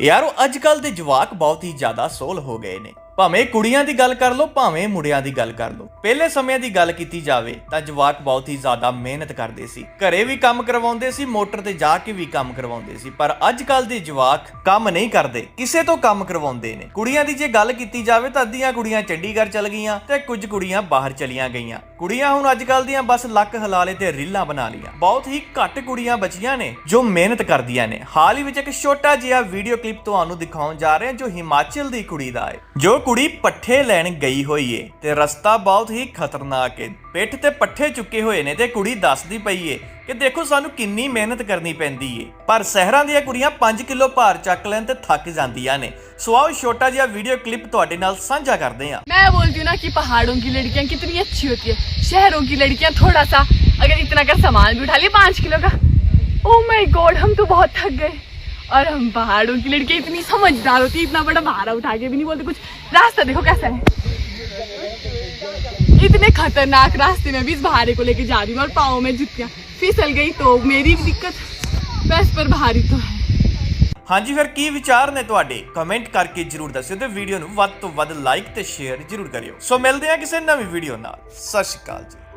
ਯਾਰੋ ਅੱਜ ਕੱਲ ਦੇ ਜਵਾਕ ਬਹੁਤ ਹੀ ਜ਼ਿਆਦਾ ਸੋਲ ਹੋ ਗਏ ਨੇ। ਭਾਵੇਂ ਕੁੜੀਆਂ ਦੀ ਗੱਲ ਕਰ ਲਓ, ਭਾਵੇਂ ਮੁੰਡਿਆਂ ਦੀ ਗੱਲ ਕਰ ਲਓ। ਪਹਿਲੇ ਸਮੇਂ ਦੀ ਗੱਲ ਕੀਤੀ ਜਾਵੇ ਤਾਂ ਜਵਾਕ ਬਹੁਤ ਹੀ ਜ਼ਿਆਦਾ ਮਿਹਨਤ ਕਰਦੇ ਸੀ। ਘਰੇ ਵੀ ਕੰਮ ਕਰਵਾਉਂਦੇ ਸੀ, ਮੋਟਰ ਤੇ ਜਾ ਕੇ ਵੀ ਕੰਮ ਕਰਵਾਉਂਦੇ ਸੀ। ਪਰ ਅੱਜ ਕੱਲ ਦੇ ਜਵਾਕ ਕੰਮ ਨਹੀਂ ਕਰਦੇ, ਕਿਸੇ ਤੋਂ ਕੰਮ ਕਰਵਾਉਂਦੇ ਨੇ। ਕੁੜੀਆਂ ਦੀ ਜੇ ਗੱਲ ਕੀਤੀ ਜਾਵੇ ਤਾਂ ਅੱਧੀਆਂ ਕੁੜੀਆਂ ਚੰਡੀਗੜ੍ਹ ਚਲ ਗਈਆਂ ਤੇ ਕੁਝ ਕੁੜੀਆਂ ਬਾਹਰ ਚਲੀਆਂ ਗਈਆਂ। ਕੁੜੀਆਂ ਹੁਣ ਅੱਜ ਕੱਲ ਦੀਆਂ ਬਸ ਲੱਕ ਹਲਾਲੇ ਤੇ ਰੀਲਾਂ ਬਣਾ ਲੀਆਂ ਬਹੁਤ ਹੀ ਘੱਟ ਕੁੜੀਆਂ ਬਚੀਆਂ ਨੇ ਜੋ ਮਿਹਨਤ ਕਰਦੀਆਂ ਨੇ। ਹਾਲ ਹੀ ਵਿੱਚ ਇੱਕ ਛੋਟਾ ਜਿਹਾ ਵੀਡੀਓ ਕਲਿੱਪ ਤੁਹਾਨੂੰ ਦਿਖਾਉਣ ਜਾ ਰਹੇ ਹਾਂ ਜੋ ਹਿਮਾਚਲ ਦੀ ਕੁੜੀ ਦਾ ਹੈ। ਜੋ ਕੁੜੀ ਪੱਠੇ ਲੈਣ ਗਈ ਹੋਈ ਏ ਤੇ ਰਸਤਾ ਬਹੁਤ ਹੀ ਖਤਰਨਾਕ ਏ ਪਿੱਠ ਤੇ ਪੱਠੇ ਚੁੱਕੇ ਹੋਏ ਨੇ ਤੇ ਕੁੜੀ ਦੱਸਦੀ ਪਈ ਏ ਕਿ ਦੇਖੋ ਸਾਨੂੰ ਕਿੰਨੀ ਮਿਹਨਤ ਕਰਨੀ ਪੈਂਦੀ ਏ ਪਰ ਸ਼ਹਿਰਾਂ ਦੀਆਂ ਕੁੜੀਆਂ 5 ਕਿਲੋ ਭਾਰ ਚੱਕ ਲੈਣ ਤੇ ਥੱਕ ਜਾਂਦੀਆਂ ਨੇ ਸੋ ਆਓ ਛੋਟਾ ਜਿਹਾ ਵੀਡੀਓ ਕਲਿੱਪ ਤੁਹਾਡੇ ਨਾਲ ਸਾਂਝਾ ਕਰਦੇ ਹਾਂ मैं बोलती हूँ ना कि पहाड़ों की लड़कियां कितनी अच्छी होती है शहरों की लड़कियां थोड़ा सा अगर इतना कर सामान भी उठा लिया पाँच किलो का ओ माय गॉड हम तो बहुत थक गए और हम पहाड़ों की लड़कियां इतनी समझदार होती है इतना बड़ा भारा उठा के भी नहीं बोलते कुछ रास्ता देखो कैसा है इतने खतरनाक रास्ते में भी इस भारे को लेके जा रही हूँ और पाँव में जुतियाँ फिसल गई तो मेरी भी दिक्कत बस पर भारी तो है ਹਾਂਜੀ ਫਿਰ ਕੀ ਵਿਚਾਰ ਨੇ ਤੁਹਾਡੇ ਕਮੈਂਟ ਕਰਕੇ ਜਰੂਰ ਦੱਸਿਓ ਤੇ ਵੀਡੀਓ ਨੂੰ ਵੱਧ ਤੋਂ ਵੱਧ ਲਾਈਕ ਤੇ ਸ਼ੇਅਰ ਜਰੂਰ ਕਰਿਓ ਸੋ ਮਿਲਦੇ ਹਾਂ ਕਿਸੇ ਨਵੀਂ ਵੀਡੀਓ ਨਾਲ ਸਤਿ ਸ਼੍ਰੀ ਅਕਾਲ ਜੀ